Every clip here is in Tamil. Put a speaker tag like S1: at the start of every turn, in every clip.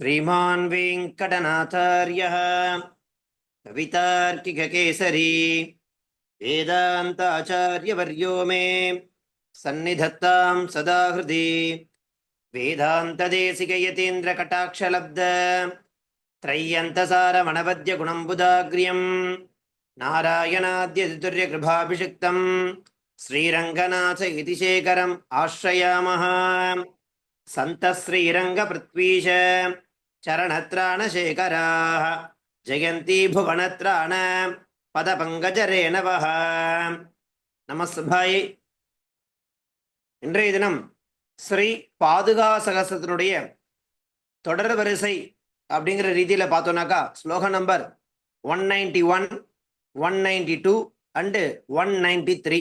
S1: श्रीमान् वेङ्कटनाथार्यः कवितार्किककेसरी वेदान्ताचार्यवर्यो मे सन्निधत्तां सदा हृदि वेदान्तदेशिकयतीन्द्रकटाक्षलब्ध त्रय्यन्तसारमणवद्यगुणम्बुदाग्र्यम् नारायणाद्यतितुर्यकृभाभिषिक्तम् श्रीरङ्गनाथ इति शेखरम् आश्रयामः सन्तः श्रीरङ्गपृथ्वीश சரணத்ராணசேகராக. ஜெயந்தி புவனத்ராண பதபங்கஜரே நவக நமஸ்பாய் இன்றைய தினம் ஸ்ரீ பாதுகா சகசத்தினுடைய தொடர் வரிசை அப்படிங்கிற ரீதியில் பார்த்தோன்னாக்கா sloka number one ninety one one ninety two and one ninety three.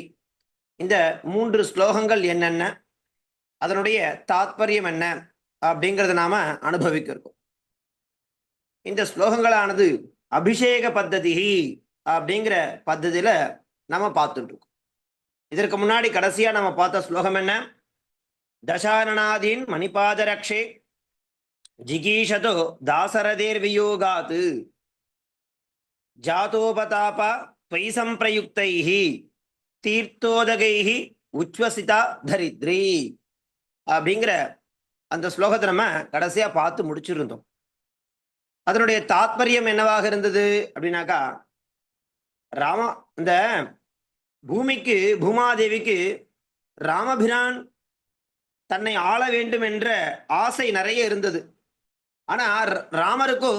S1: இந்த மூன்று ஸ்லோகங்கள் என்னென்ன அதனுடைய தாத்பரியம் என்ன அப்படிங்கிறத நாம் அனுபவிக்க இந்த ஸ்லோகங்களானது அபிஷேக பத்ததி அப்படிங்கிற பத்ததியில நம்ம பார்த்துட்டுருக்கோம். இதற்கு முன்னாடி கடைசியா நம்ம பார்த்த ஸ்லோகம் என்ன? தசாரணாதீன் மணிபாதரக்ஷே ஜிகீஷதோ தாசரதேர் வியோகாத்து ஜாதோபதாப துவைசம் பிரயுக்தை தீர்த்தோதகை உச்வசிதா தரித்ரி அப்படிங்கிற அந்த ஸ்லோகத்தை நம்ம கடைசியா பார்த்து முடிச்சிருந்தோம். அதனுடைய தாத்பரியம் என்னவாக இருந்தது அப்படின்னாக்கா ராம இந்த பூமிக்கு பூமாதேவிக்கு ராமபிரான் தன்னை ஆள வேண்டும் என்ற ஆசை நிறைய இருந்தது. ஆனா ர- ராமருக்கோ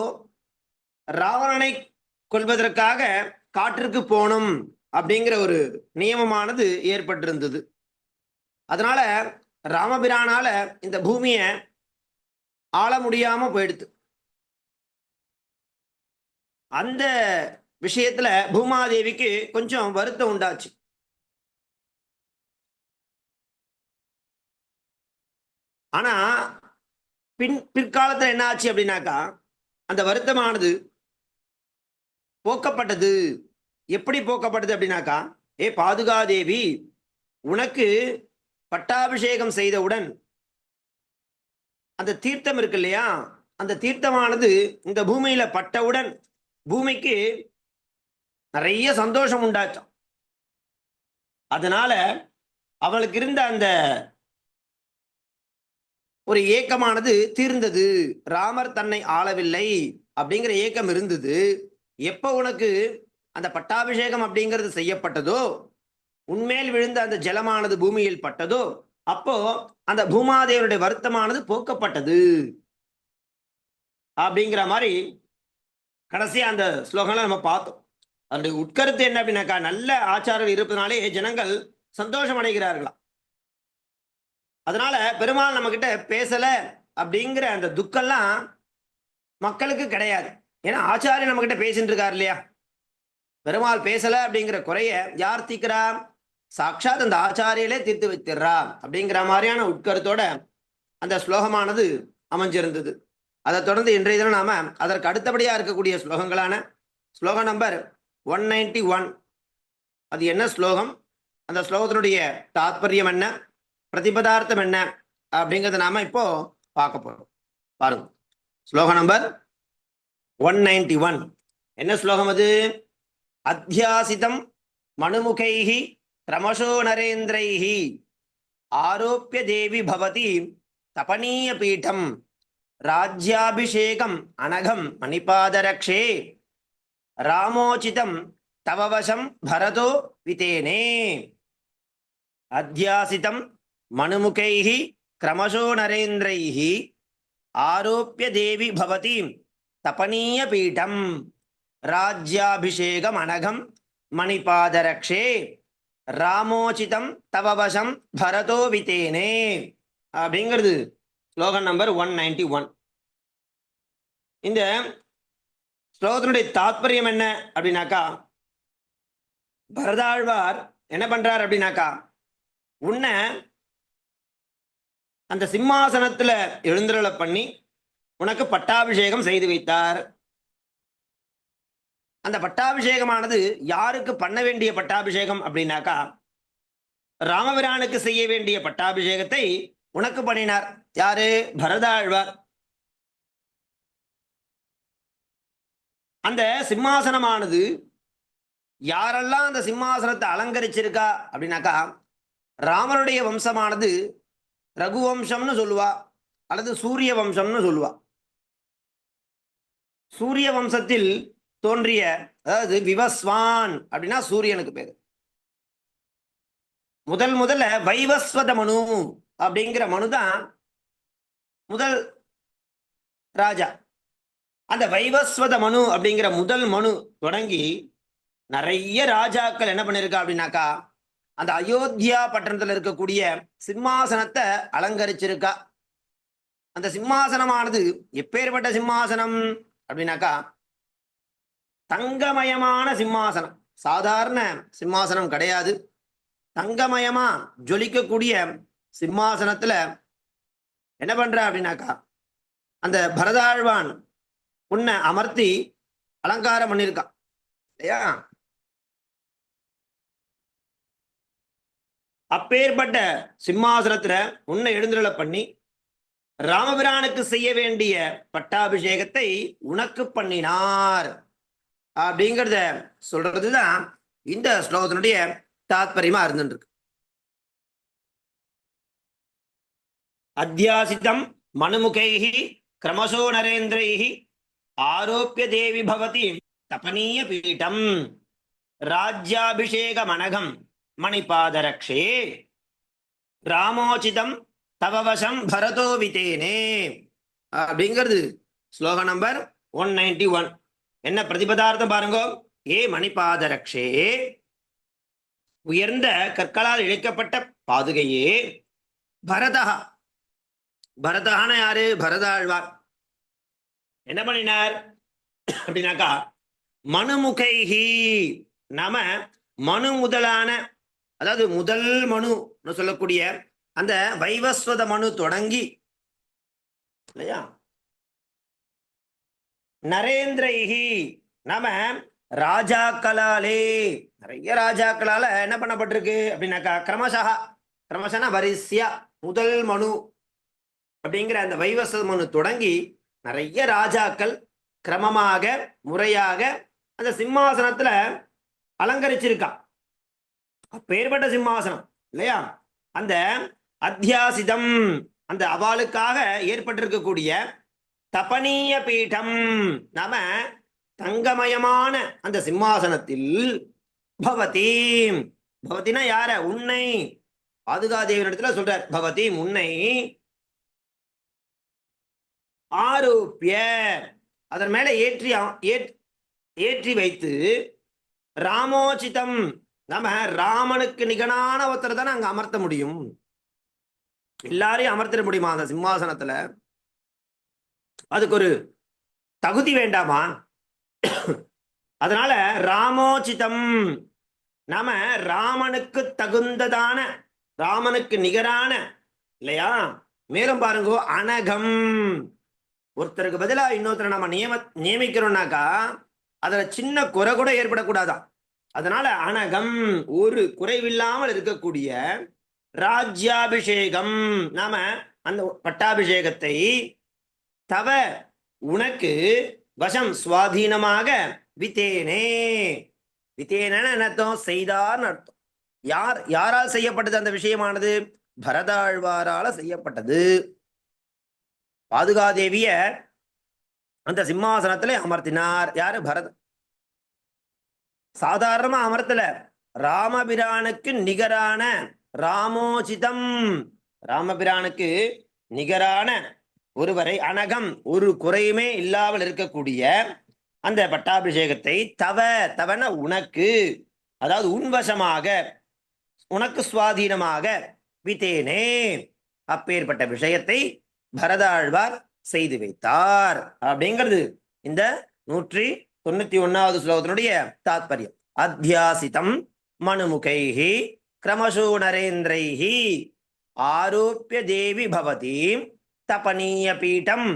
S1: ராவணனை கொள்வதற்காக காட்டிற்கு போகணும் அப்படிங்கிற ஒரு நியமமானது ஏற்பட்டிருந்தது. அதனால ராமபிரானால இந்த பூமியை ஆள முடியாம போயிடுது. அந்த விஷயத்துல பூமாதேவிக்கு கொஞ்சம் வருத்தம் உண்டாச்சு. ஆனா பின் பிற்காலத்துல என்ன ஆச்சு அப்படின்னாக்கா அந்த வருத்தமானது போக்கப்பட்டது. எப்படி போக்கப்பட்டது அப்படின்னாக்கா ஏ பாதுகாதேவி உனக்கு பட்டாபிஷேகம் செய்தவுடன் அந்த தீர்த்தம் இருக்கு இல்லையா அந்த தீர்த்தமானது இந்த பூமியில பட்டவுடன் பூமிக்கு நிறைய சந்தோஷம் உண்டாச்சாம். அதனால அவளுக்கு இருந்த அந்த ஒரு ஏக்கமானது தீர்ந்தது. ராமர் தன்னை ஆளவில்லை அப்படிங்கிற ஏக்கம் இருந்தது. எப்போ உனக்கு அந்த பட்டாபிஷேகம் அப்படிங்கிறது செய்யப்பட்டதோ உண்மையில் விழுந்த அந்த ஜலமானது பூமியில் பட்டதோ அப்போ அந்த பூமாதேவனுடைய வருத்தமானது போக்கப்பட்டது. அப்படிங்கிற மாதிரி கடைசியாக அந்த ஸ்லோகம்லாம் நம்ம பார்த்தோம். அதனுடைய உட்கருத்து என்ன அப்படின்னாக்கா நல்ல ஆச்சாரம் இருப்பதனாலே ஜனங்கள் சந்தோஷம் அடைகிறார்களாம். அதனால பெருமாள் நம்ம கிட்ட பேசல அப்படிங்கிற அந்த துக்கம்லாம் மக்களுக்கு கிடையாது. ஏன்னா ஆச்சாரியன் நம்ம கிட்ட பேசிட்டு இருக்கார் இல்லையா? பெருமாள் பேசல அப்படிங்கிற குறைய யார் தீக்கிறா சாட்சாத் அந்த ஆச்சாரியலே தீர்த்து வைத்திடுறா அப்படிங்கிற மாதிரியான உட்கருத்தோட அந்த ஸ்லோகமானது அமைஞ்சிருந்தது. அதை தொடர்ந்து இன்றைய தினம் நாம அதற்கு அடுத்தபடியா இருக்கக்கூடிய ஸ்லோகங்களான ஸ்லோகம் நம்பர் ஒன் நைன்டி ஒன் அது என்ன ஸ்லோகம்? அந்த ஸ்லோகத்தினுடைய தாத்பரியம் என்ன? பிரதிபதார்த்தம் என்ன? அப்படிங்கிறத நாம இப்போ பார்க்க போறோம். பாருங்க. ஸ்லோகம் நம்பர் ஒன் நைன்டி ஒன் என்ன ஸ்லோகம் அது? அத்தியாசிதம் மனுமுகைஹி கிரமசோ நரேந்திரைஹி. ஆரோப்பிய தேவி பவதி தபனீய பீடம். ராஜ்யாபிஷேகம் அனகம் மணிபாதரக்ஷே. ராமோச்சிதம் தவவசம் பரதோ விதேனே. அத்தியாசிதம் மனுமுகைஹி கிரமசோ நரேந்திரைஹி. ஆரோப்பிய தேவி பவதி தபனீய பீட்டம் ராஜ்யாபிஷேகம் அனகம் மணிபாதரக்ஷே ராமோச்சிதம் தவவசம் பரதோ விதேனே அப்படிங்கிறது slokam number one ninety one இந்த ஸ்லோகத்தினுடைய தாத்பரியம் என்ன அப்படின்னாக்கா பரதாழ்வார் என்ன பண்றார் அப்படின்னாக்கா உன்னை அந்த சிம்மாசனத்துல எழுந்திரலை பண்ணி உனக்கு பட்டாபிஷேகம் செய்து வைத்தார். அந்த பட்டாபிஷேகமானது யாருக்கு பண்ண வேண்டிய பட்டாபிஷேகம் அப்படின்னாக்கா ராமபிரானுக்கு செய்ய வேண்டிய பட்டாபிஷேகத்தை உனக்கு பண்ணினார். யாரு? பரதாழ்வார். அந்த சிம்மாசனமானது யாரெல்லாம் அந்த சிம்மாசனத்தை அலங்கரிச்சிருக்கா அப்படின்னாக்கா ராமனுடைய வம்சமானது ரகுவம்சம்னு சொல்லுவா அல்லது சூரிய வம்சம்னு சொல்லுவா. சூரிய வம்சத்தில் தோன்றிய அதாவது விவஸ்வான் அப்படின்னா சூரியனுக்கு பேரு. முதல் முதல்ல வைவஸ்வத மனு அப்படிங்கிற மனு தான் முதல் ராஜா. அந்த வைவஸ்வத மனு அப்படிங்கிற முதல் மனு தொடங்கி நிறைய ராஜாக்கள் என்ன பண்ணிருக்கா அப்படின்னாக்கா அந்த அயோத்தியா பட்டணத்துல இருக்கக்கூடிய சிம்மாசனத்தை அலங்கரிச்சிருக்கா. அந்த சிம்மாசனமானது எப்பேற்பட்ட சிம்மாசனம் அப்படின்னாக்கா தங்கமயமான சிம்மாசனம். சாதாரண சிம்மாசனம் கிடையாது. தங்கமயமா ஜொலிக்கக்கூடிய சிம்மாசனத்துல என்ன பண்ற அப்படின்னாக்கா அந்த பரதாழ்வான் உன்னை அமர்த்தி அலங்காரம் பண்ணியிருக்கான் இல்லையா? அப்பேற்பட்ட சிம்மாசனத்துல உன்னை எழுந்துள்ள பண்ணி ராமபிரானுக்கு செய்ய வேண்டிய பட்டாபிஷேகத்தை உனக்கு பண்ணினார். அப்படிங்கிறத சொல்றதுதான் இந்த ஸ்லோகத்தினுடைய தாத்பரியமா இருந்துருக்கு அத்தியாசிதம் மனுமுகைஹி கிரமசோ நரேந்திரைஹி ஆரோப்பிய தேவி பவதி தபனீய பீட்டம் ராஜ்யாபிஷேக மனகம் மணிபாதரக்ஷே ராமோச்சிதம் தவவசம் பரதோ விதேனே அப்படிங்கிறது ஸ்லோகம் நம்பர் ஒன் நைன்டி ஒன் என்ன பிரதிபதார்த்தம் பாருங்கோ? ஏ மணிபாதரக்ஷே. உயர்ந்த கற்களால் இழைக்கப்பட்ட பாதுகையே. பரதா பரதான யாரு? பரதாழ்வார் என்ன பண்ணினார்? அப்படின்னாக்கா மனுமுகைஹி நாம மனு முதலான அதாவது முதல் மனுன்னு சொல்லக்கூடிய அந்த வைவஸ்வத மனு தொடங்கி இல்லையா? நரேந்திரைஹி நாம ராஜாக்களாலே நிறைய ராஜாக்களால என்ன பண்ணப்பட்டிருக்கு? அப்படின்னாக்கா கிரமசா கிரமசனா வரிசையா முதல் மனு அப்படிங்கிற அந்த வைவஸ்வத மனு தொடங்கி நிறைய ராஜாக்கள் கிரமமாக முறையாக அந்த சிம்மாசனத்துல அலங்கரிச்சிருக்கான். அப்பேற்பட்ட சிம்மாசனம் இல்லையா? அந்த அத்தியாசிதம் அந்த அவளுக்காக ஏற்பட்டிருக்கக்கூடிய தபனீய பீடம். நாம தங்கமயமான அந்த சிம்மாசனத்தில் பவதி பவதினா யார? உன்னை. பாதுகாதேவனிடத்துல சொல்றார் பவதி உன்னை ஆரோப்பிய அதன் மேல ஏற்றி ஏற்- ஏற்றி வைத்து ராமோச்சிதம். நம்ம ராமனுக்கு நிகனான ஒருத்தரை தானே அங்க அமர்த்த முடியும். எல்லாரையும் அமர்த்திட முடியுமா அந்த சிம்மாசனத்துல? அதுக்கு ஒரு தகுதி வேண்டாமா? அதனால ராமோச்சிதம். நாம ராமனுக்கு தகுந்ததான ராமனுக்கு நிகரான இல்லையா? மேலும் பாருங்க அனகம். ஒருத்தருக்கு பதிலாக இன்னொருத்தரை நம்ம நியம நியமிக்கிறோம்னாக்கா அதில் சின்ன குறை கூட ஏற்படக்கூடாதான் அதனால அனகம் ஒரு குறைவில்லாமல் இருக்கக்கூடிய ராஜ்யாபிஷேகம். நாம அந்த பட்டாபிஷேகத்தை தவ உனக்கு வசம் சுவாதீனமாக வித்தேனே. வித்தேனன்னு அர்த்தம்? செய்தார்னு அர்த்தம். யார் யாரால் செய்யப்பட்டது அந்த விஷயமானது? பரதாழ்வாரால செய்யப்பட்டது. பாதுகாதேவிய அந்த சிம்மாசனத்துல அமர்த்தினார். யாரு? பரத. சாதாரணமா அமர்த்தல. ராமபிரானுக்கு நிகரான ராமோசிதம் ராமபிரானுக்கு நிகரான ஒருவரை அனகம் ஒரு குறையுமே இல்லாமல் இருக்கக்கூடிய அந்த பட்டாபிஷேகத்தை தவ தவன உனக்கு அதாவது உன்வசமாக உனக்கு சுவாதீனமாக வித்தேனே. அப்பேற்பட்ட விஷயத்தை பரதாழ்வார் செய்து வைத்தார். அப்படிங்கிறது இந்த நூற்றி தொண்ணூத்தி ஒன்னாவது ஸ்லோகத்தினுடைய தாத்பரியம். அத்தியாசிதம் மனுமுகைஹி கிரமசூ நரேந்திரைஹி ஆரோப்பிய தேவி பவதி தபனீய பீட்டம்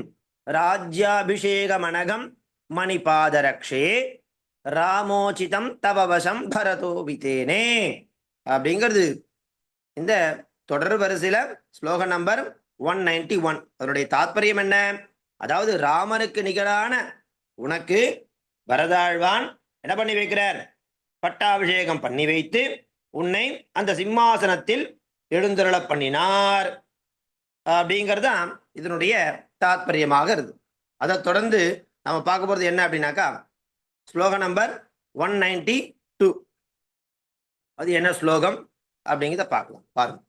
S1: ராஜ்யாபிஷேகமனகம் மணிபாதரக்ஷே ராமோச்சிதம் தவவசம் பரதோ வித்தேனே அப்படிங்கிறது இந்த தொடர் வரிசையில ஸ்லோகம் நம்பர் ஒன் நைன்டி ஒன். அதனுடைய தாத்பரியம் என்ன? அதாவது ராமனுக்கு நிகரான உனக்கு பரதாழ்வான் என்ன பண்ணி வைக்கிறார்? பட்டாபிஷேகம் பண்ணி வைத்து உன்னை அந்த சிம்மாசனத்தில் எழுந்தருள பண்ணினார். அப்படிங்கிறது தான் இதனுடைய தாத்பரியமாக இருக்குது அதை தொடர்ந்து நம்ம பார்க்க போகிறது என்ன அப்படின்னாக்கா ஸ்லோகம் நம்பர் ஒன் நைன்டி டூ. அது என்ன ஸ்லோகம்? அப்படிங்கிறத பார்க்கலாம். பாருங்க.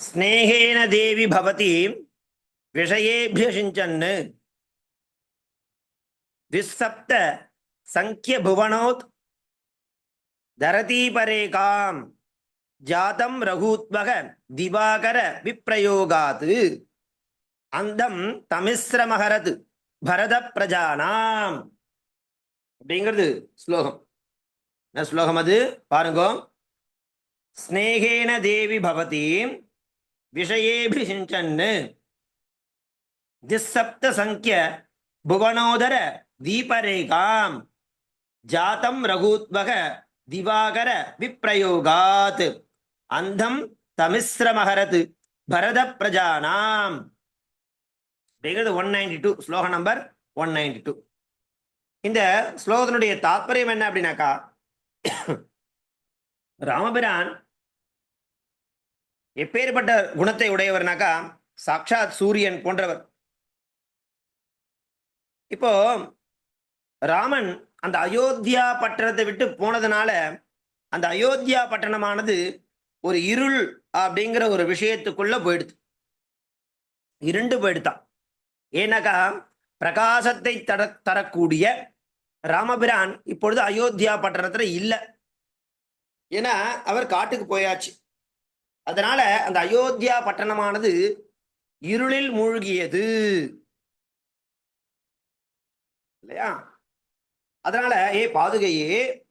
S1: ஸ்னேகேன தேவி பவதி விஷயேபியசிஞ்சன் விசப்த சங்கிய புவனோத் தரதீபரேகாம் ஜாதம் ரகூத்வக திவாகர விப்ரயோகாத் அந்தம் தமிஸ்ரமஹரது பரத பிரஜானாம் அப்படிங்கிறது ஸ்லோகம். என்ன ஸ்லோகம் அது? பாருங்க. ஸ்னேகேன தேவி பவதி விஷயேபிசிஞ்சன்னு திசப்த சங்கிய புவனோதர தீபரேகாம். ஜாதம் ரகூத்வக திவாகர விப்ரயோகாத். அந்தம் தமிஸ்ரமஹரத் பரத பிரஜானாம் அப்படிங்கிறது one ninety two sloka number one ninety two இந்த ஸ்லோகத்தினுடைய தாத்பரியம் என்ன அப்படின்னாக்கா ராமபிரான் எப்பேற்பட்ட குணத்தை உடையவர்னாக்கா சாக்ஷாத் சூரியன் போன்றவர். இப்போ ராமன் அந்த அயோத்தியா பட்டணத்தை விட்டு போனதுனால அந்த அயோத்தியா பட்டணமானது ஒரு இருள் அப்படிங்கிற ஒரு விஷயத்துக்குள்ள போயிடுது. இருண்டு போயிடுதான். ஏன்னாக்கா பிரகாசத்தை தர தரக்கூடிய ராமபிரான் இப்பொழுது அயோத்தியா பட்டணத்துல இல்லை. ஏன்னா அவர் காட்டுக்கு போயாச்சு. அதனால அந்த அயோத்தியா பட்டணமானது இருளில் மூழ்கியது. இல்லையா? அதனால ஏ பாதுகையே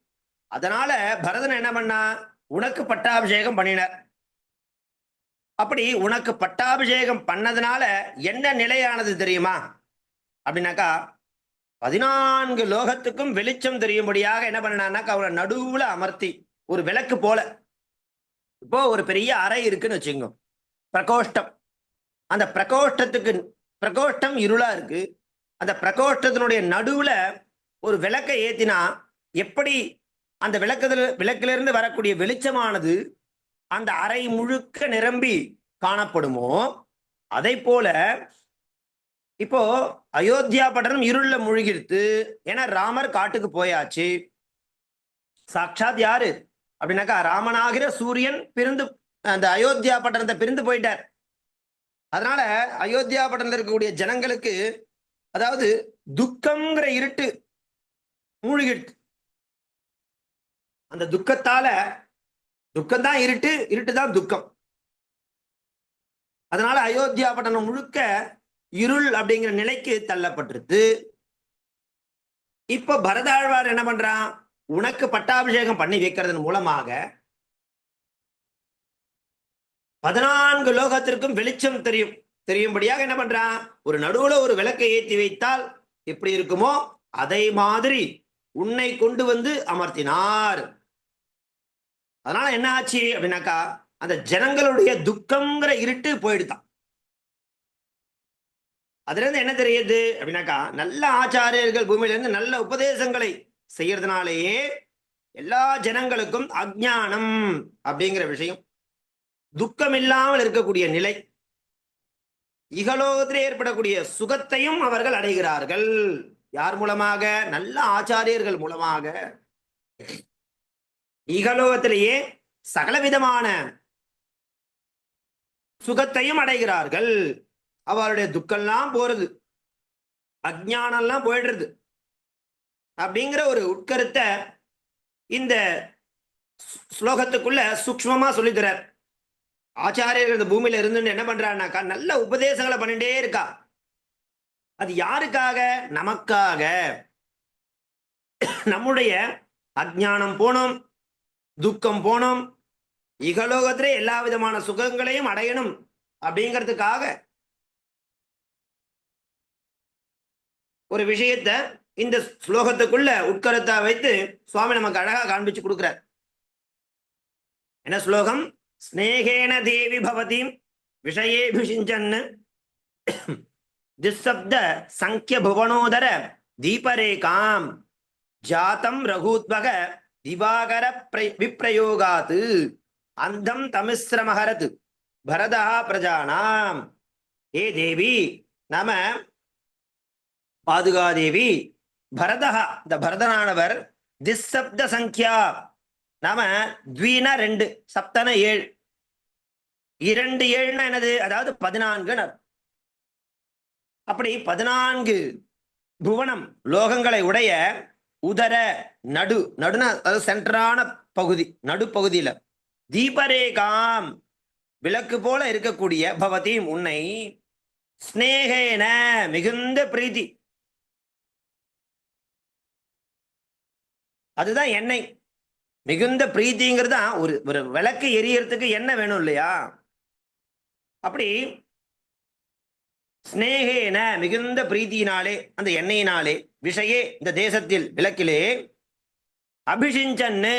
S1: அதனால பரதன் என்ன பண்ணா? உனக்கு பட்டாபிஷேகம் பண்ணினார். அப்படி உனக்கு பட்டாபிஷேகம் பண்ணதுனால என்ன நிலையானது தெரியுமா? அப்படின்னாக்கா பதினான்கு லோகத்துக்கும் வெளிச்சம் தெரியும்படியாக என்ன பண்ணான்னாக்கா அவரை நடுவுல அமர்த்தி ஒரு விளக்கு போல இப்போ ஒரு பெரிய அறை இருக்குன்னு வச்சுக்கோங்க. பிரகோஷ்டம். அந்த பிரகோஷ்டத்துக்கு பிரகோஷ்டம் இருளா இருக்கு. அந்த பிரகோஷ்டத்தினுடைய நடுவுல ஒரு விளக்கை ஏத்தினா எப்படி அந்த விளக்கத்துல விளக்கிலிருந்து வரக்கூடிய வெளிச்சமானது அந்த அறை முழுக்க நிரம்பி காணப்படுமோ? அதை போல இப்போ அயோத்தியா பட்டணம் இருள்ல மூழ்கிடுத்து. ஏன்னா ராமர் காட்டுக்கு போயாச்சு. சாட்சாத் யாரு? அப்படின்னாக்கா ராமனாகிற சூரியன் பிரிந்து அந்த அயோத்தியா பட்டணத்தை பிரிந்து போயிட்டார். அதனால அயோத்தியா பட்டணத்தில் இருக்கக்கூடிய ஜனங்களுக்கு அதாவது துக்கம்ங்கிற இருட்டு மூழ்கிடுது. அந்த துக்கத்தால துக்கம் தான் இருட்டு இருட்டு தான் துக்கம். அதனால அயோத்தியா பட்டணம் முழுக்க இருள் அப்படிங்கிற நிலைக்கு தள்ளப்பட்டிருது. இப்ப பரதாழ்வார் என்ன பண்றான்? உனக்கு பட்டாபிஷேகம் பண்ணி வைக்கிறதன் மூலமாக பதினான்கு லோகத்திற்கும் வெளிச்சம் தெரியும். தெரியும்படியாக என்ன பண்றான் ஒரு நடுவுல ஒரு விளக்கை ஏற்றி வைத்தால் எப்படி இருக்குமோ அதை மாதிரி உன்னை கொண்டு வந்து அமர்த்தினார். அதனால என்ன ஆச்சு அப்படின்னாக்கா அந்த ஜனங்களுடைய துக்கம்ங்கிற இருட்டு போயிடுதான். அதுல இருந்து என்ன தெரியுது அப்படின்னாக்கா நல்ல ஆச்சாரியர்கள் பூமியில இருந்து நல்ல உபதேசங்களை செய்யறதுனாலேயே எல்லா ஜனங்களுக்கும் அஜானம் அப்படிங்கிற விஷயம். துக்கம் இல்லாமல் இருக்கக்கூடிய நிலை. இகலோகத்திலே ஏற்படக்கூடிய சுகத்தையும் அவர்கள் அடைகிறார்கள். யார் மூலமாக? நல்ல ஆச்சாரியர்கள் மூலமாக. இகலோகத்திலேயே சகலவிதமான சுகத்தையும் அடைகிறார்கள். அவருடைய துக்கம்லாம் போறது. அஜானம்லாம் போயிடுறது. அப்படிங்கிற ஒரு உட்கருத்தை இந்த ஸ்லோகத்துக்குள்ள சூக்மமா சொல்லித்தரார் ஆச்சாரியர் இந்த பூமியில இருந்துன்னு என்ன பண்றாருனாக்கா நல்ல உபதேசங்களை பண்ணிட்டே இருக்கா. அது யாருக்காக? நமக்காக. நம்முடைய அஜ்ஞானம் போனோம் துக்கம் போனோம் இகலோகத்திலே எல்லா விதமான சுகங்களையும் அடையணும் அப்படிங்கிறதுக்காக ஒரு விஷயத்தை இந்த ஸ்லோகத்துக்குள்ள உட்கருத்தா வைத்து சுவாமி நமக்கு அழகா காண்பிச்சு கொடுக்கிறார். என்ன ஸ்லோகம்? ஸ்னேகேன தேவி பவதீம் விஷயேபிஷிஞ்சன் திசப்த சங்கிய புவனோதர தீபரேகாம் ஜாத்தம் ரகூத்வக திவாகர விப்ரயோகாத்து அந்தம் தமிஸ்ரமஹரத் பரதா பிரஜானாம். ஏ தேவி நம பாதுகாதேவி பரதா இந்த பரதனானவர் திசப்த சங்கியா. நாம த்வீனா ரெண்டு சப்தன ஏழு. இரண்டு ஏழுனா என்னது? அதாவது பதினான்கு அப்படி பதினான்கு புவனம் லோகங்களை உடைய உதர நடு நடுன அதாவது சென்டரான பகுதி நடுப்பகுதியில. தீபரேகாம் விளக்கு போல இருக்கக்கூடிய பவதீம் உன்னை ஸ்நேகேன மிகுந்த பிரீத்தி. அதுதான் எண்ணெய். மிகுந்த பிரீத்திங்கிறது தான் ஒரு ஒரு விளக்கு எரியறதுக்கு எண்ணெய் வேணும் இல்லையா? அப்படி ஸ்நேகேன மிகுந்த பிரீத்தியினாலே அந்த எண்ணெயினாலே விஷயே இந்த தேசத்தில் விளக்கிலே அபிஷிஞ்சன்னு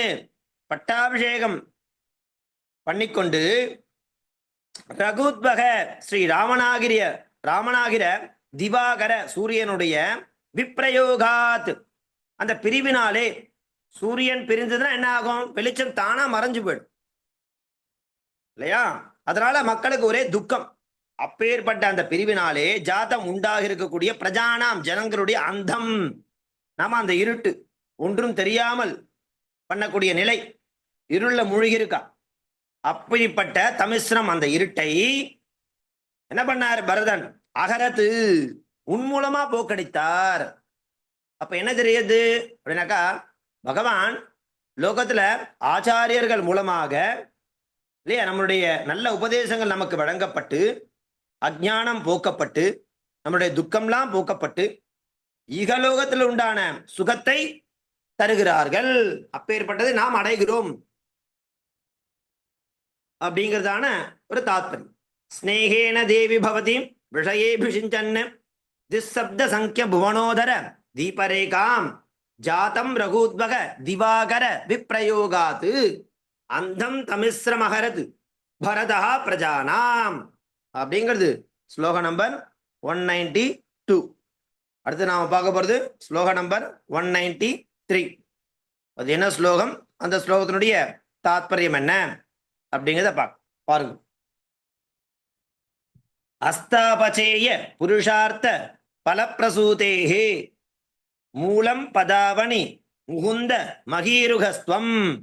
S1: பட்டாபிஷேகம் பண்ணிக்கொண்டு ரகுத்வக ஸ்ரீ ராமநாகிரிய ராமநாகிர திவாகர சூரியனுடைய விப்ரயோகாத் அந்த பிரிவினாலே சூரியன் பிரிஞ்சதுன்னா என்ன ஆகும்? வெளிச்சம் தானா மறைஞ்சு போயிடும். இல்லையா? அதனால மக்களுக்கு ஒரே துக்கம். அப்பேற்பட்ட அந்த பிரிவினாலே ஜாதம் உண்டாக இருக்கக்கூடிய பிரஜானாம் ஜனங்களுடைய அந்தம். நாம அந்த இருட்டு ஒன்றும் தெரியாமல் பண்ணக்கூடிய நிலை இருள மூழ்கியிருக்கா? அப்படிப்பட்ட தமிஸ்ரம் அந்த இருட்டை என்ன பண்ணார் பரதன்? அகரத்து. உன் மூலமா போக்கடித்தார். அப்ப என்ன தெரியுது? அப்படின்னாக்கா பகவான் லோகத்துல ஆச்சாரியர்கள் மூலமாக இல்லையா நம்மளுடைய நல்ல உபதேசங்கள் நமக்கு வழங்கப்பட்டு அஜானம் போக்கப்பட்டு நம்மளுடைய துக்கம்லாம் போக்கப்பட்டு இகலோகத்தில் உண்டான சுகத்தை தருகிறார்கள். அப்பேற்பட்டதை நாம் அடைகிறோம். அப்படிங்கிறதான ஒரு தாத்பரியம். ஸ்நேகேன தேவி பவதி விஷயேபிஷிஞ்சன் திசப்த சங்கிய புவனோதர தீபரேகாம். ஜாதம் ரகுத்வக திவாகர விப்ரயோகாத்து. அந்தம் தமிஸ்ரமஹரத் பரதா பிரஜானாம். அப்படிங்கிறது. ஸ்லோக நம்பர் ஒன் நைன்டி டூ அடுத்து நாம பார்க்க போறது ஸ்லோக நம்பர் ஒன் நைன்டி த்ரீ அது என்ன ஸ்லோகம்? அந்த ஸ்லோகத்தினுடைய தாத்பரியம் என்ன? அப்படிங்கிறத பா பாருங்க. அஸ்தாபச்சேய புருஷார்த்த பலப்பிரசூதேஹே மூலம் பதாவணி முகுந்த மகீருகஸ்துவம்.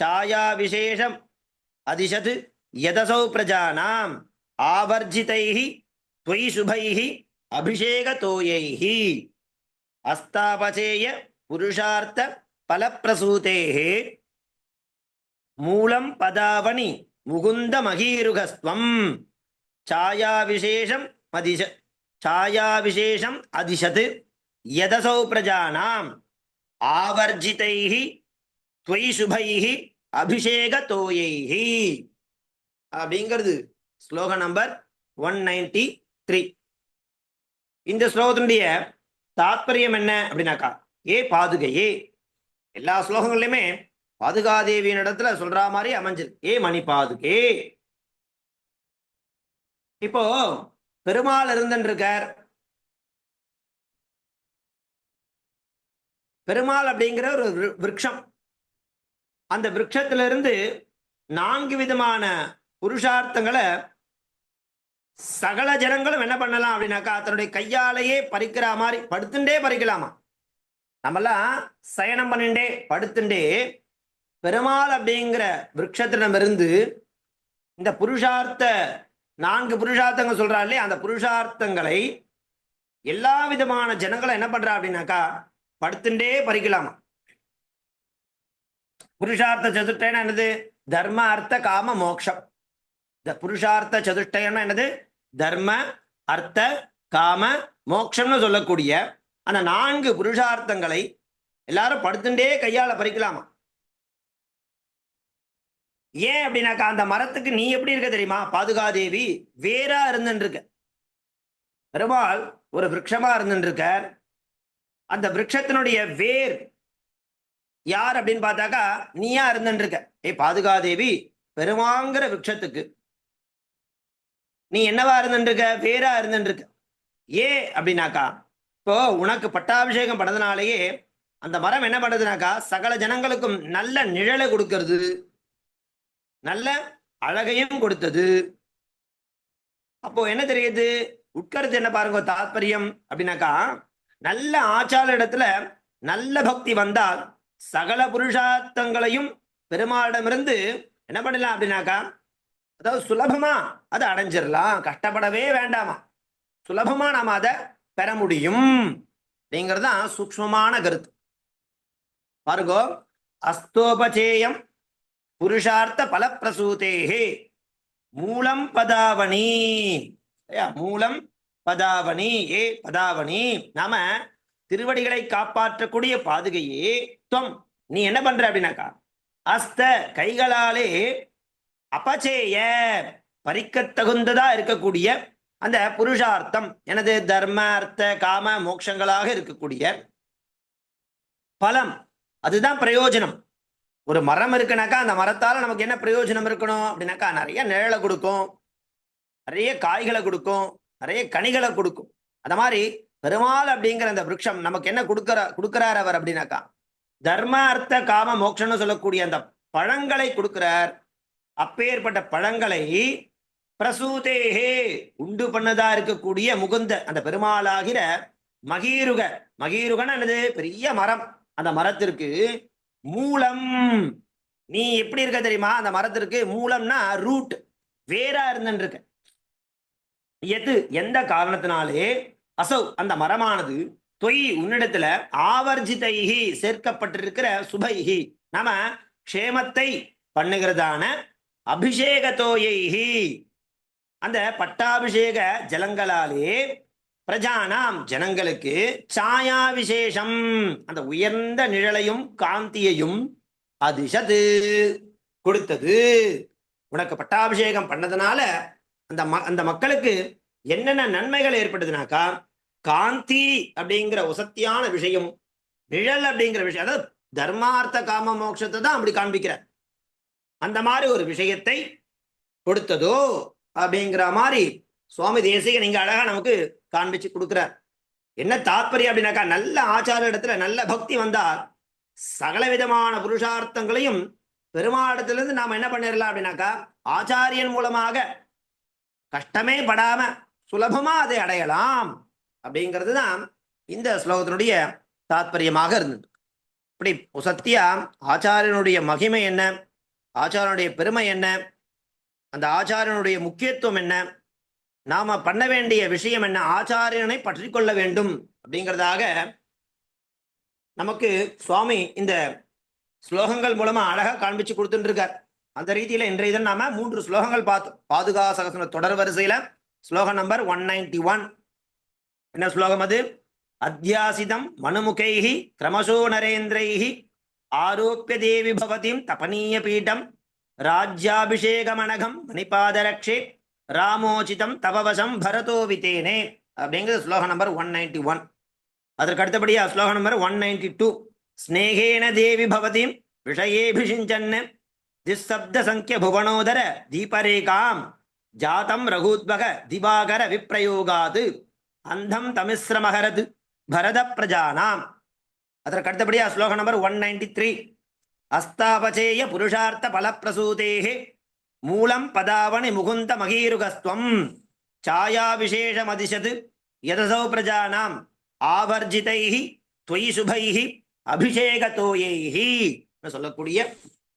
S1: சாயா விசேஷம் அதிஷத் யதசௌ பிரஜானாம். ஆவர்ஜிதைஹி துவை சுபைஹி அபிஷேக தோயைஹி அஸ்தாபச்சேய புருஷார்த்த பலப்பிரசூதேஹே. மூலம் பதாவணி முகுந்த மகீருகஸ்துவம். சாயாவிசேஷம் அதிஷ சாயாவிசேஷம் அதிஷத் யதசௌ பிரஜானாம் ஆவர்ஜிதைஹி துவை சுபைஹி அபிஷேக தோயைஹி அப்படிங்கிறது ஸ்லோக நம்பர் ஒன் நைன்டி த்ரீ இந்த ஸ்லோகத்தினுடைய தாத்பரியம் என்ன அப்படின்னாக்கா ஏ பாதுகையே. எல்லா ஸ்லோகங்கள்லையுமே பாதுகாதேவியின் இடத்துல சொல்ற மாதிரி அமைஞ்சிருக்கு ஏ மணி பாதுகே இப்போ பெருமாள் இருந்துருக்கார் பெருமாள் அப்படிங்கிற ஒரு விரக்ஷம் அந்த விரக்ஷத்திலிருந்து நான்கு விதமான புருஷார்த்தங்களை சகல ஜனங்களும் என்ன பண்ணலாம் அப்படின்னாக்கா தன்னுடைய கையாலேயே பறிக்கிற மாதிரி படுத்துண்டே பறிக்கலாமா? நம்மெல்லாம் சயனம் பண்ணிண்டே படுத்துண்டே பெருமாள் அப்படிங்கிற விரக்ஷத்திடமிருந்து இந்த புருஷார்த்த நான்கு புருஷார்த்தங்கள் சொல்றா இல்லையா? அந்த புருஷார்த்தங்களை எல்லா விதமான ஜனங்களும் என்ன பண்றா அப்படின்னாக்கா படுத்துண்டே பறிக்கலாமா? புருஷார்த்த சதுர்த்தயம்னா என்னது? தர்ம அர்த்த காம மோக்ஷம். புருஷார்த்த சதுஷ்டயம்னா என்னது? தர்ம அர்த்த காம மோக்ஷம்னு சொல்லக்கூடிய அந்த நான்கு புருஷார்த்தங்களை எல்லாரும் படுத்துட்டே கையால பறிக்கலாமா? ஏன் அப்படின்னாக்கா அந்த மரத்துக்கு நீ எப்படி இருக்க தெரியுமா? பாதுகாதேவி வேரா இருந்துட்டு இருக்க பெருமாள் ஒரு விரக்ஷமா இருந்துட்டு இருக்கார் அந்த விரக்ஷத்தினுடைய வேர் யார் அப்படின்னு பார்த்தாக்கா நீயா இருந்துருக்க இருக்க ஏய் பாதுகாதேவி பெருமாங்கிற விரக்ஷத்துக்கு. நீ என்னவா இருந்துருக்க வேரா இருந்துருக்க ஏ அப்படின்னாக்கா இப்போ உனக்கு பட்டாபிஷேகம் பண்ணதுனாலேயே அந்த மரம் என்ன பண்ணுதுனாக்கா சகல ஜனங்களுக்கும் நல்ல நிழலை கொடுக்கறது. நல்ல அழகையும் கொடுத்தது. அப்போ என்ன தெரியுது? உட்கருத்து என்ன பாருங்க தாத்பரியம் அப்படின்னாக்கா நல்ல ஆச்சார இடத்துல நல்ல பக்தி வந்தால் சகல புருஷார்த்தங்களையும் பெருமாளிடமிருந்து என்ன பண்ணலாம் அப்படின்னாக்கா அதாவது சுலபமா அதை அடைஞ்சிடலாம். கஷ்டப்படவே வேண்டாமா? சுலபமா நாம அதை பெற முடியும். அப்படிங்கிறது தான் கருத்து. பாருங்கோ அஸ்தோபச்சேயம் புருஷார்த்த பலப்பிரசூதேகே மூலம் பதாவணி. மூலம் பதாவணி ஏ பதாவணி. நாம திருவடிகளை காப்பாற்றக்கூடிய பாதுகையே துவம். நீ என்ன பண்ற அப்படின்னாக்கா அஸ்த கைகளாலே அபச்சேய பறிக்கத் தகுந்ததா இருக்கக்கூடிய அந்த புருஷார்த்தம் எனது தர்ம அர்த்த காம மோட்சங்களாக இருக்கக்கூடிய பலம் அதுதான் பிரயோஜனம். ஒரு மரம் இருக்குனாக்கா அந்த மரத்தால நமக்கு என்ன பிரயோஜனம் இருக்கணும் அப்படின்னாக்கா நிறைய நிழலை கொடுக்கும் நிறைய காய்களை கொடுக்கும் நிறைய கனிகளை கொடுக்கும். அந்த மாதிரி பெருமாள் அப்படிங்கிற அந்த விரக்ஷம் நமக்கு என்ன கொடுக்கற கொடுக்கிறார் அவர் அப்படின்னாக்கா தர்ம அர்த்த காம மோட்சம்னு சொல்லக்கூடிய அந்த பழங்களை கொடுக்கிறார். அப்பேற்பட்ட பழங்களை பிரசூதேஹே உண்டு பண்ணதா இருக்கக்கூடிய முகுந்த அந்த பெருமாளாகிற மகீருக மகீருகன்னு என்னது? பெரிய மரம். அந்த மரத்திற்கு மூலம் நீ எப்படி இருக்க தெரியுமா? அந்த மரத்திற்கு மூலம்னா ரூட் வேரா இருந்துருக்கு எது? எந்த காரணத்தினாலே? அசௌ அந்த மரமானது தொய் உன்னிடத்துல ஆவர்ஜிதைஹி சேர்க்கப்பட்டிருக்கிற சுபைஹி. நாம க்ஷேமத்தை பண்ணுகிறதான அபிஷேகத்தோயைஹி. அந்த பட்டாபிஷேக ஜலங்களாலே பிரஜானாம் ஜனங்களுக்கு சாயா விசேஷம் அந்த உயர்ந்த நிழலையும் காந்தியையும் அதிசது கொடுத்தது. உனக்கு பட்டாபிஷேகம் பண்ணதுனால அந்த ம அந்த மக்களுக்கு என்னென்ன நன்மைகள் ஏற்படுதுனாக்கா காந்தி அப்படிங்கிற உசத்தியான விஷயம் நிழல் அப்படிங்கிற விஷயம் அதாவது தர்மார்த்த காம மோட்சத்தை தான் அப்படி காண்பிக்கிறார். அந்த மாதிரி ஒரு விஷயத்தை கொடுத்ததோ அப்படிங்கிற மாதிரி சுவாமி தேசிக நீங்க அழகா நமக்கு காண்பிச்சு கொடுக்குறார். என்ன தாற்பயம் அப்படின்னாக்கா நல்ல ஆச்சார இடத்துல நல்ல பக்தி வந்தால் சகல விதமான புருஷார்த்தங்களையும் பெருமாடத்திலிருந்து நாம் என்ன பண்ணிடலாம் அப்படின்னாக்கா ஆச்சாரியன் மூலமாக கஷ்டமே படாம சுலபமா அதை அடையலாம் அப்படிங்கிறது தான் இந்த ஸ்லோகத்தினுடைய தாத்பரியமாக இருந்தது. இப்படி சத்தியா ஆச்சாரியனுடைய மகிமை என்ன? ஆச்சாரனுடைய பெருமை என்ன? அந்த ஆச்சாரியனுடைய முக்கியத்துவம் என்ன? நாம பண்ண வேண்டிய விஷயம் என்ன? ஆச்சாரியனை பற்றி கொள்ள வேண்டும் அப்படிங்கிறதாக நமக்கு சுவாமி இந்த ஸ்லோகங்கள் மூலமா அழகா காண்பிச்சு கொடுத்துட்டு இருக்கார். அந்த ரீதியில இன்றைய தினம் நாம மூன்று ஸ்லோகங்கள் பார்த்தோம். பாதுகா சகசன தொடர் வரிசையில ஸ்லோகம் நம்பர் ஒன் நைன்டி ஒன் என்ன ஸ்லோகம் அது? அத்தியாசிதம் மனுமுகைஹி கிரமசோ நரேந்திரைஹி ஆரோப்பிய தேவி பவதிம் தபனீய பீட்டம் ராஜ்யாபிஷேகமனகம் மணிபாதரக்ஷே ராமோச்சிதம் தவவசம் பரதோ வித்தேனே அப்படிங்கிறது ஸ்லோகம் நம்பர் ஒன் நைன்டி ஒன் அதற்கு அடுத்தபடியா ஸ்லோகம் நம்பர் ஒன் நைன்டி டூ ஸ்னேகேன தேவி பவதிம் விஷயேபிஷிஞ்சன்னு திசப்த சங்கிய புவனோதர தீபரேகாம் ஜாதம் ரகூத்வக திவாகர விப்ரயோகாது அந்தம் தமிஸ்ரமகரது பரத பிரஜானாம் அதற்கு அடுத்தபடியா sloka number one ninety three அஸ்தாபச்சேய புருஷார்த்த பலப்பிரசூதேகே மூலம் பதாவணி முகுந்த மகீருகஸ்துவம். சாயா சாயாவிசேஷமதிசது யதசௌ பிரஜானாம். ஆவர்ஜிதைஹி துவை சுபைஹி அபிஷேகத்தோயைஹி சொல்லக்கூடிய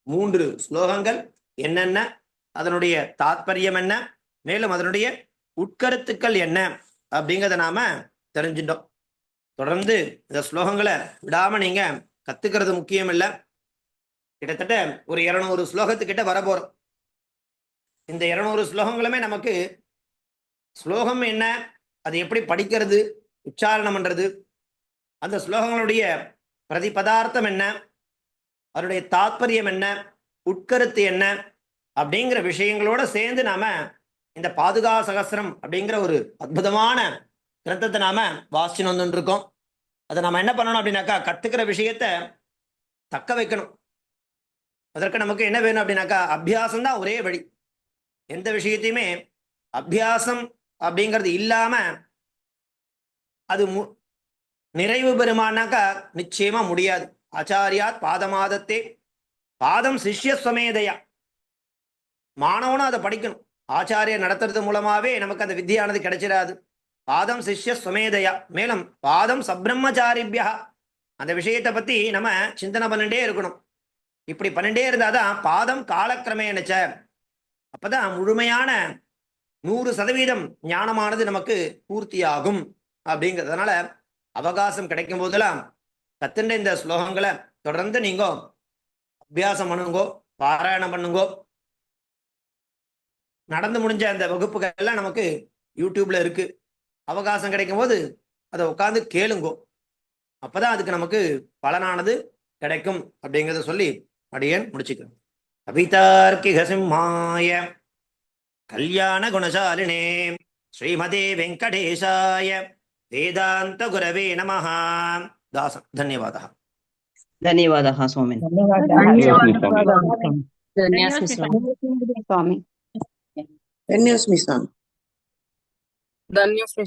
S1: மூன்று ஸ்லோகங்கள் என்னென்ன? அதனுடைய தாத்பரியம் என்ன? மேலும் அதனுடைய உட்கருத்துக்கள் என்ன? அப்படிங்கிறத நாம தெரிஞ்சிட்டோம். தொடர்ந்து இந்த ஸ்லோகங்களை விடாம நீங்க கத்துக்கிறது முக்கியம் இல்லை கிட்டத்தட்ட ஒரு இருநூறு ஸ்லோகத்துக்கிட்ட வரப்போறோம். இந்த இருநூறு ஸ்லோகங்களுமே நமக்கு ஸ்லோகம் என்ன? அது எப்படி படிக்கிறது? உச்சாரணம் பண்றது? அந்த ஸ்லோகங்களுடைய பிரதிபதார்த்தம் என்ன? அதனுடைய தாத்பரியம் என்ன? உட்கருத்து என்ன? அப்படிங்கிற விஷயங்களோட சேர்ந்து நாம இந்த பாதுகா சகசிரம் அப்படிங்கிற ஒரு அற்புதமான கிரந்தத்தை நாம வாசிச்சு வந்துட்டு இருக்கோம் அதை நம்ம என்ன பண்ணணும் அப்படின்னாக்கா கத்துக்கிற விஷயத்த தக்க வைக்கணும். அதற்கு நமக்கு என்ன வேணும் அப்படின்னாக்கா அபியாசம் தான் ஒரே வழி. எந்த விஷயத்தையுமே அபியாசம் அப்படிங்கிறது இல்லாம அது மு நிறைவு பெறுமானாக்கா நிச்சயமா முடியாது. ஆச்சாரியாத் பாதமாதத்தே. பாதம் சிஷ்ய ஸ்வமேதையா மாணவனும் அதை படிக்கணும். ஆச்சாரியர் நடத்துறது மூலமாவே நமக்கு அந்த வித்தியானது கிடைச்சிடாது பாதம் சிஷ்ய ஸ்வமேதையா மேலும் பாதம் சப்ரம்மச்சாரிபியா அந்த விஷயத்தை பத்தி நம்ம சிந்தனை பண்ணிட்டே இருக்கணும். இப்படி பண்ணிட்டே இருந்தாதான் பாதம் காலக்கிரமேனச்ச. அப்பதான் முழுமையான நூறு சதவீதம் ஞானமானது நமக்கு பூர்த்தியாகும். அப்படிங்கிறதுனால அவகாசம் கிடைக்கும் போதெல்லாம் கத்துண்ட இந்த ஸ்லோகங்களை தொடர்ந்து நீங்க அபியாசம் பண்ணுங்கோ பாராயணம் பண்ணுங்கோ. நடந்து முடிஞ்ச அந்த வகுப்புகள் எல்லாம் நமக்கு யூடியூப்ல இருக்கு. அவகாசம் கிடைக்கும் போது அதை உட்காந்து கேளுங்கோ. அப்பதான் அதுக்கு நமக்கு பலனானது கிடைக்கும் அப்படிங்கிறத சொல்லி அடியேன் முடிச்சுக்கிறேன். கவிதார்க்கிக சிம்மாய கல்யாண குணசாலினே ஸ்ரீமதே வெங்கடேஷாய வேதாந்த குரவே நமः
S2: दास धन्यवादः।
S3: धन्यवाद
S4: स्वामी। धन्यवाद
S2: स्वामी। धन्योऽस्मि